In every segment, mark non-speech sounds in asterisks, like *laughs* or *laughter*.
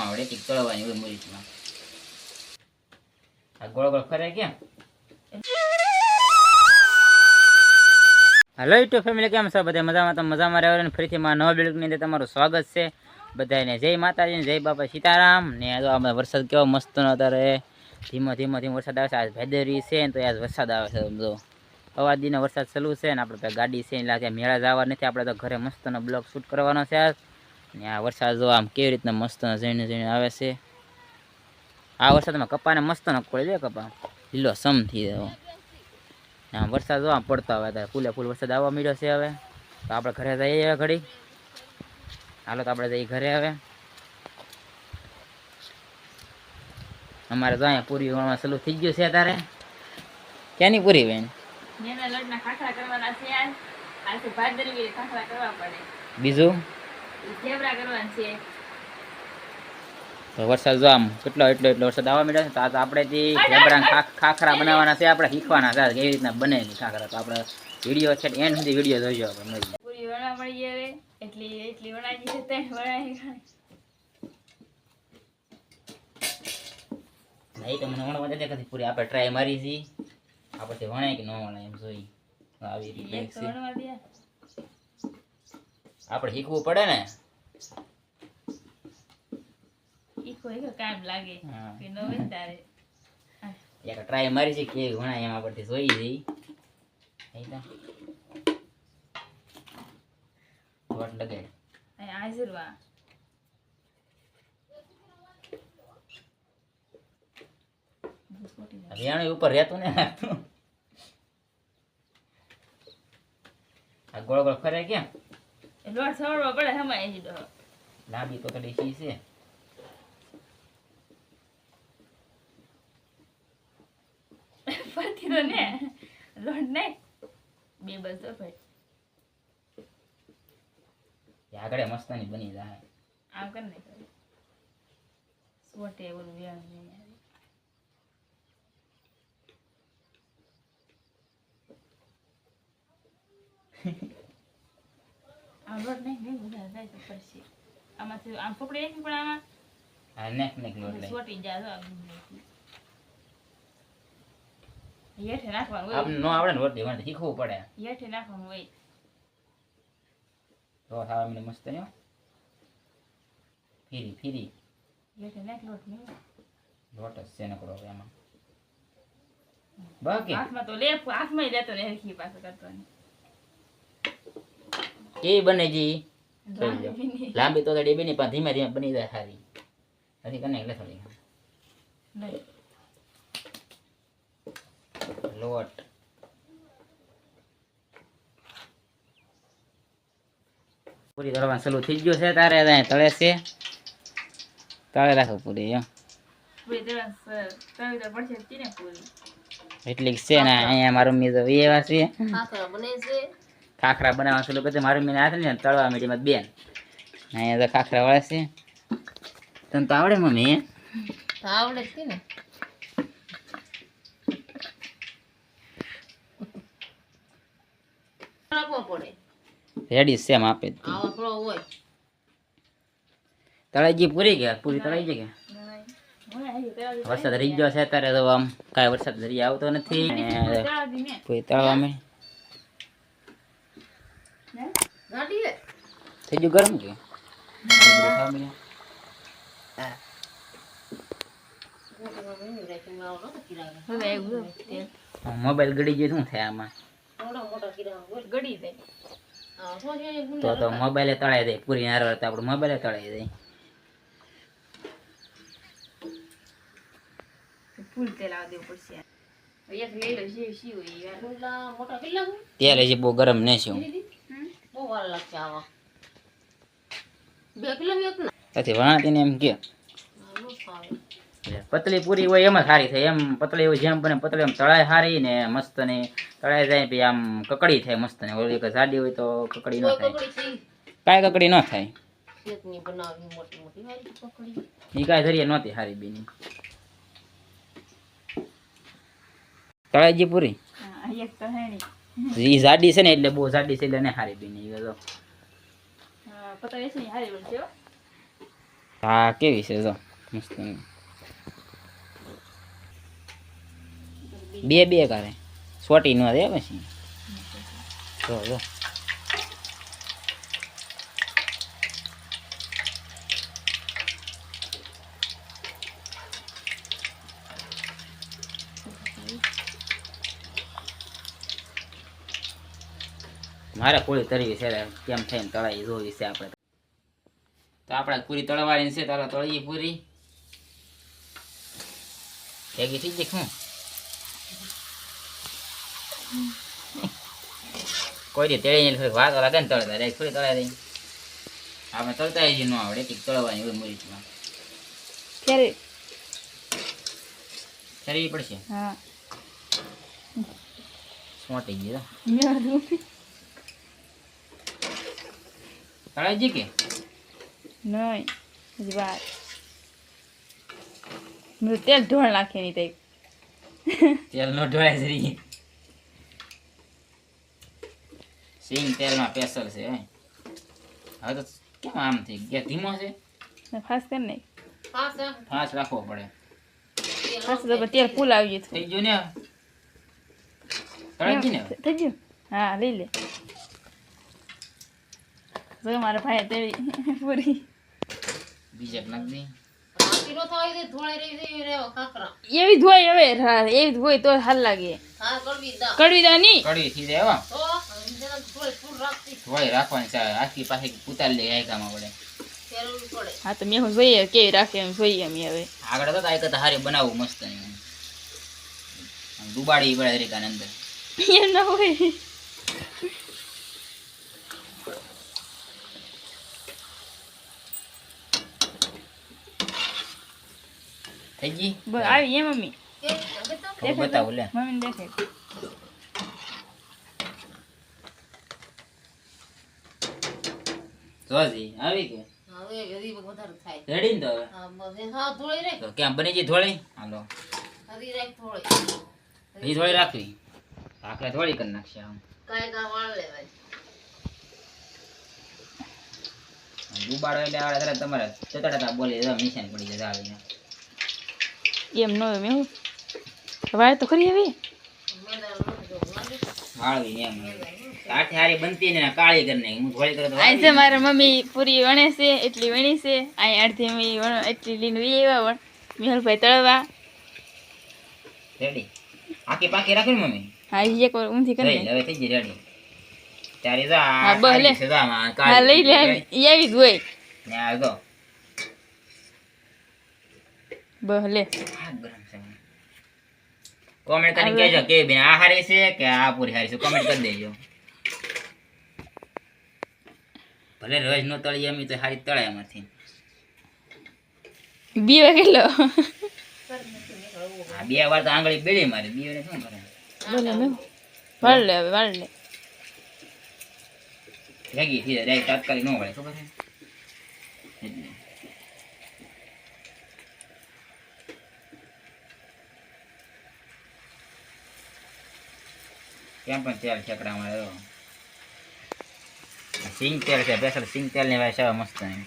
આવડે કે કળવાની હોય મરીચમાં આ ગોળ ગોળ ફરે કેમ? હલો યુટ્યુબ ફેમિલી, કેમ છો? બધા મજામાં? તો મજામાં રહેવા અને ફરીથી મારા નવા બિલ્ડિંગની અંદર તમારું સ્વાગત છે. બધાને જય માતાજી જય બાપા સીતારામ. ને જો આપણે વરસાદ કેવો મસ્તનો અત્યારે. ધીમો ધીમો ધીમો વરસાદ આવે છે. આજ ભેદરી છે ને તો આજ વરસાદ આવે છે. અવાજ અવાદીનો વરસાદ ચાલુ છે ને, આપણે ગાડી છે એટલે આજે મેળા જવા નથી. આપણે તો ઘરે મસ્તનો બ્લોગ શૂટ કરવાનો છે આજ. ને આ વરસાદ જો આમ કેવી રીતના મસ્તનો ઝીણ ઝીણ આવે છે. આ વરસાદમાં કપાને મસ્તનો કોળી દે કપા. લીલો સમ થઈ જાય હા. વરસાદ જો આમ પડતો આવે ત્યારે ફૂલે ફૂલ વરસાદ આવવા મળ્યો છે હવે. તો આપણે ઘરે જઈએ હવે ઘડી. હાલો તો આપણે જઈએ ઘરે હવે. અમારે તો અહીંયા પૂરી વણવા સલું થઈ ગયું છે તારે ક્યાંની પૂરી બેન? બીજું? છે? તો વરસાદ જો આમ કેટલો એટલો એટલો વરસાદ આવવા મળ્યો છે તો આપણે જે ખાખરા બનાવવાના છે આપણે શીખવાના છે કેવી રીતના બને ખાખરા. તો આપણે વીડિયો છે એન્ડ સુધી વીડિયો જોઈજો આપણે પૂરી વણા મળી હવે એટલી એટલી વણાજી છે તે નહીં તો મને વણવા જતી કદી પૂરી આપણે ટ્રાય મારી છીએ આપણે વણાય કે ન વણાય એમ જોઈ. આવી રીતે એક તો છે. વણવા દે. આપણે શીખવું પડે ને? એક ટ્રાય મારી છે કે એમ જોઈ જઈ વટ ઉપર રહેતું ને આ ગોળ ગોળ ફરે કેમ? લોટ સવડવા પડે હમાય જ ડો લાંબી તો થોડી શી છે. ફરતી તો ને લોટ નહીં બે બસ તો ભાઈ આગળ મસ્તની બની જાય. આમ કર ને. સોટે ઓલું વ્યાણ નહીં આવે આમ લોટ નહીં નહીં જાય તો પડશે આમાંથી આમ પકડી રાખી પણ આમાં હા નેક નેક લોટ લઈ સોટી જાય તો આમ હેઠે નાખવાનું હોય. નો આવડે ને શીખવું પડે. હેઠે નાખવાનું હોય. લોટ આવે મને મસ્ત ને ફીરી ફીરી. હેઠે નાખ લોટ નહીં. લોટ જ છે નકરો એમાં બાકી? હાથમાં તો લે હાથમાં લેતો ને હરખી પાસે કરતો ને કેવી બને જી. લાંબી તો ડેબી ની પણ ધીમે ધીમે બની જાય સારી હજી કને એટલે થોડી લોટ. પૂરી તળવાનું સલું થઈ ગયું છે તારે ત્યાં તળે છે. તળે રાખો પૂરી એમ એટલી છે ને અહીંયા મારું મી તો એવા છે. ખાખરા બને છે ખાખરા બનાવવા ચાલુ કરી મારું મીને હાથ ને તળવા મીઠી બેન. અહીંયા તો ખાખરા વળે છે. તને તો આવડે મમ્મી આવડે જ ને. રેડી સેમ આપે જ તી. આવા થોડો હોય. તળાઈ પૂરી ગયા પૂરી તળાઈ ગઈ ગયા વરસાદ રહી ગયો છે અત્યારે તો આમ કાંઈ વરસાદ રહી આવતો નથી. પૂરી તળવા મે થઈ ગયું ગરમ કે? મોબાઈલ ગળી ગયો શું થાય આમાં? તો તો મોબાઈલે તળાઈ દે પૂરી નારો તો આપણું મોબાઈલે તળાઈ દે તેલ પડશે એક લઈ લો શી હજી બહુ ગરમ લાગશે શું પછી વણાતી ને. એમ કે. પતલી પૂરી હોય એમ સારી થાય. એમ પતલી હોય જેમ બને પતલી એમ તળાય સારી ને મસ્ત ને તળાઈ જાય પછી આમ કકડી થાય મસ્ત ને ઓલી કે જાડી હોય તો કકડી ન થાય. કાંઈ કકડી ન થાય. એ કાંઈ ધરીએ નહોતી સારી બીની. તળાઈજી પૂરી? એ જાડી છે ને એટલે બહુ જાડી છે એટલે ને સારી બીની. એ તો હા છે હા. કેવી છે જો મસ્ત બે બે કરે. સોટી નો દે પછી. જો જો. મારે પૂરી તળવી છે. કેમ થઈને તળાવી જોવી છે આપણે. તો આપણે પૂરી તળવાની છે તારા તળીએ પૂરી. ભેગી થઈ ગઈ શું કોઈ દી તેડી ને વાત લાગે ને તળતા રે થોડી તળાવી દઈ આપણે તળતા જ ન આવડે કે તળવાની હોય મરીચમાં ક્યારે પડશે? હા. સોટી ગઈ તો. ગઈ કે? નહીં હજી વાર મેં તેલ ઢોળ નાખી નહીં તઈ. તેલ નો ઢોળાય જરી સિંગ તેલમાં પેસલ છે. હવે તો કેમ આમ થઈ ગયા? ધીમો છે? ખાસ કરી નહીં ફાસ રાખવો પડે. ખાસ તો તેલ ફૂલ આવી ગયું થઈ ગયું ને? ગઈ ને? થઈ ગયું. હા લઈ લે. જો મારા ભાઈ તેડી પૂરી. બીજે નાખ દે. એવી ધોઈ હવે એવી ધોઈ તો હાલ લાગે. કડવી દા. કડવી ધોઈ રાખવાની છે આખી પાસે ઉતારી લે આયકામાં પડે. હા તો મેં હું જોઈએ કેવી રાખે એમ જોઈએ અમે હવે. આગળ તો આયકા તો હારે બનાવવું મસ્ત ડુબાડી પડે અંદર. એમ ના હોય. થઈ ગઈ બસ આવી એ મમ્મી. બતાવો લે. મમ્મી દેખે. જોજી આવી કે? રેડી ને તો હવે? તો કેમ બની ગઈ થોડી હાલો. હજી થોડી રાખવી? આખરે થોડી કરી નાખશે આમ. ડુબાડો એટલે આવડે તમારે ચતડતા બોલી મિશન નિશાન પડી જશે આવીને. એમ ન હોય મેં હું વાળ તો ખરી છે મારા મમ્મી પૂરી વણે છે એટલી વણી છે. અહીં અડધી મેં વણ એટલી લીન વી એવા પણ મેહુલભાઈ તળવા. રેડી આખી પાકી રાખી મમ્મી? હા એક વાર ઊંધી કરી હવે થઈ ગઈ રેડી ત્યારે જા હા, આમાં, હા લઈ લે આવી જ હોય. ને આ જો. બસ લે. આ કોમેન્ટ કરીને કહેજો કે બેન આ હારી છે કે આ પૂરી હારી છે. કોમેન્ટ કરી દેજો. ભલે રોજ નો તળીએ અમે તો હારી તળાય એમાંથી. બીવા વાગે આ બે વાર તો આંગળી બેડી મારી. બે ને શું કરે? બોલે મે વાળ લે હવે વાળ લે. ભેગી થઈ જાય. તાત્કાલિક ન વળે ખબર છે? કેમ પણ તેલ છેકડામાં રહ્યો સિંગ તેલ છે, સ્પેશિયલ સિંગ તેલની વાય મસ્ત એમ.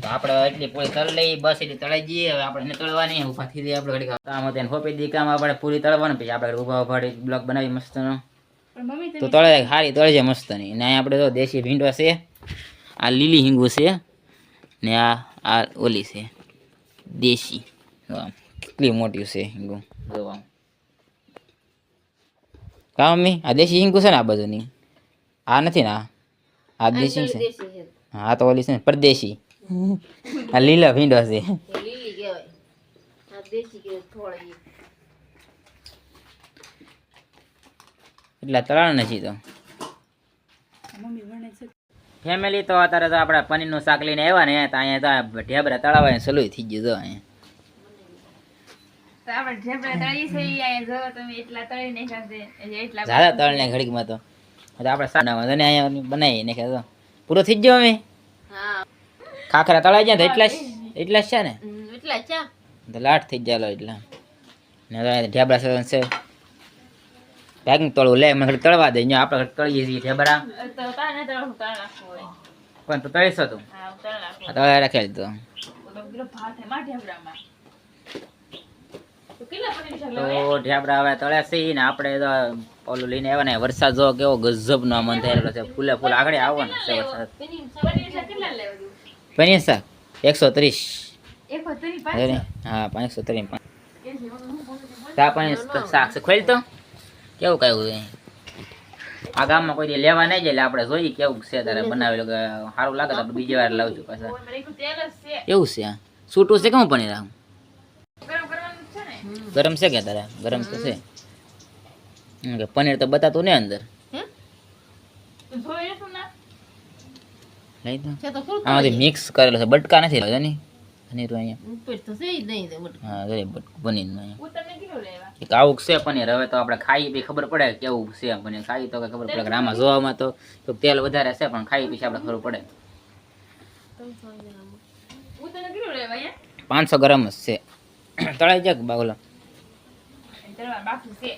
તો એટલી પૂરી તળ લઈ બસ એટલી તળાઈ જઈએ, હવે આપણે એને તળવાની ઊભા થઈ જઈએ આપણે ઘડી કામ હતી હોપી દી કામ આપણે પૂરી તળવાનું, પછી આપણે ઊભા ઊભા બ્લોક બનાવી મસ્તનો. તો તળે સારી તળજે મસ્તની ને આપણે તો દેશી ભીંડો છે, આ લીલી હિંગુ છે, ને આ આ ઓલી છે દેશી જો આમ કેટલી મોટી છે હિંગુ જો આમ કા મમ્મી આ દેશી હિંગુ છે ને આ બાજુની આ નથી ને આ આ દેશી છે હા આ તો ઓલી છે ને પરદેશી આ લીલા ભીંડો છે એટલા તળાણ નથી તો મમ્મી વણે છે ફેમિલી તો અત્યારે તો આપણે પનીરનું શાક લઈને આવ્યા ને તો અહીંયા તો ઢેબરા તળાવવાની સલુ થઈ ગયું તો અહીંયા તળને ઘડીકમાં તો. આપણે શાક અને અહીંયા બનાવી તો. પૂરો થઈ ગયો અમે? ખાખરા તળાઈ જાય તો એટલા એટલા જ છે ને? એટલા ચા તો લાટ થઈ જાય એટલા. ને ઢેબરા છે. ક્યાંક તળવું લે મને તળવા દે અહીંયા આપણે તળીએ છીએ તળ તળ હોય પણ તું તળીશો તું? હા તળ નાખવું આ તળે રાખેલ તો. તો છે ઢેબરા હવે છે ને આપણે તો ઓલું લઈને આવ્યા ને વરસાદ જો કેવો ગજબ નો મન થઈ છે ફૂલે ફૂલ આગળ છે વરસાદ. પનીર શાક દઉં પનીર શાક એકસો ત્રીસ હા પાંચસો ત્રીસ છે છું ચા પાણી શાક છે ખોલ તો. કેવું કયું છે આ ગામમાં કોઈ લેવા નહીં જાય આપણે જોઈએ કેવું છે તારે બનાવેલું કે સારું લાગે તો બીજી વાર લાવજો પાછા. એવું છે? આ છૂટું છે કેવું પનીર આમ ગરમ છે કે તારે? ગરમ તો છે. કે પનીર તો બતાતું ને અંદર. લઈ આમાંથી મિક્સ કરેલો છે. બટકા નથી લાવ્યો ની પનીર અહીંયા. ઉપર તો છે જ નહીં હા જરી બટકું પનીરનું અહીંયા. એક આવું છે પનીર. હવે તો આપણે ખાઈ પછી ખબર પડે કે કેવું છે પનીર. ખાઈ તો ખબર પડે કે આમાં જોવામાં તો તો તેલ વધારે છે પણ ખાઈ પછી આપણે ખબર પડે. પાંચસો ગ્રામ જ છે. તળાઈ જાય બાગલો બાકી છે.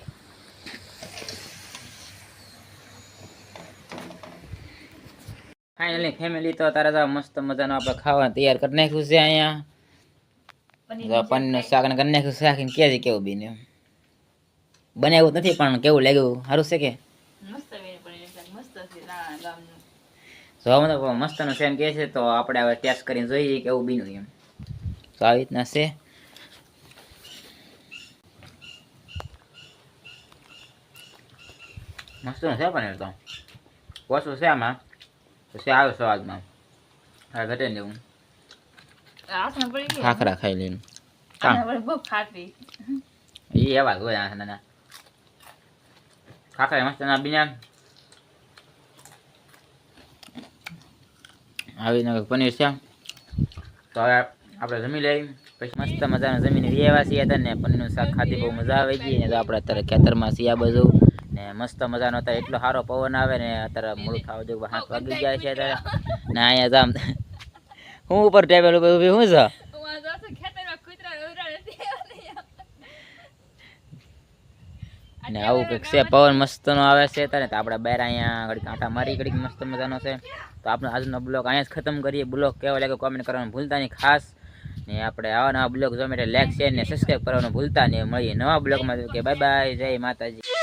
ફાઇનલી ફેમિલી તો તારે તો મસ્ત મજાનું આપણે ખાવા તૈયાર કરી નાખ્યું છે અહીંયા. પનીર પનીરનું શાક ને કરી નાખ્યું શાક ને કે કેવું બીને બનાવ્યું નથી પણ કેવું લાગ્યું? સારું છે કે? તો હવે તો મસ્તનું છે એમ કહે છે તો આપણે હવે ટેસ્ટ કરીને જોઈએ કેવું બીનું એમ. તો આવી રીતના છે. મસ્તનું છે પનીર તો. ઓછું છે આમાં. તો છે આવ્યો સ્વાદમાં હા ઘટે ને ખાખરા ખાઈ લઈને. એ એવા જ હોય નાના ખાખરા મસ્ત ના બીના આવી ને પનીર છે. તો હવે આપણે જમી લઈ પછી મસ્ત મજાનું જમીને વ્યવા છીએ હતા ને પનીરનું શાક ખાતી બહુ મજા આવે ગઈ. ને તો આપણે અત્યારે ખેતરમાં છીએ આ બધું ને મસ્ત મજાનો હતા એટલો સારો પવન આવે ને અત્યારે મૂળ ખાવા જેવું હાથ વાગી જાય છે અત્યારે. ને અહીંયા જામ *laughs* હું ઉપર ટેબલ ઉપર ઊભી હું છે ને આવું કંઈક છે પવન મસ્તનો આવે છે ત્યારે તો આપણે બહાર અહીંયા ઘડી આંટા મારી ઘડીક મસ્ત મજાનો છે. તો આપણે આજનો બ્લોગ અહીંયા જ ખતમ કરીએ. બ્લોગ કેવો લાગે કોમેન્ટ કરવાનું ભૂલતા નહીં. ખાસ ને આપણે આવા નવા બ્લોગ જોવા માટે લાઈક શેર ને સબસ્ક્રાઈબ કરવાનું ભૂલતા નહીં. મળીએ નવા બ્લોગમાં. કે બાય બાય જય માતાજી.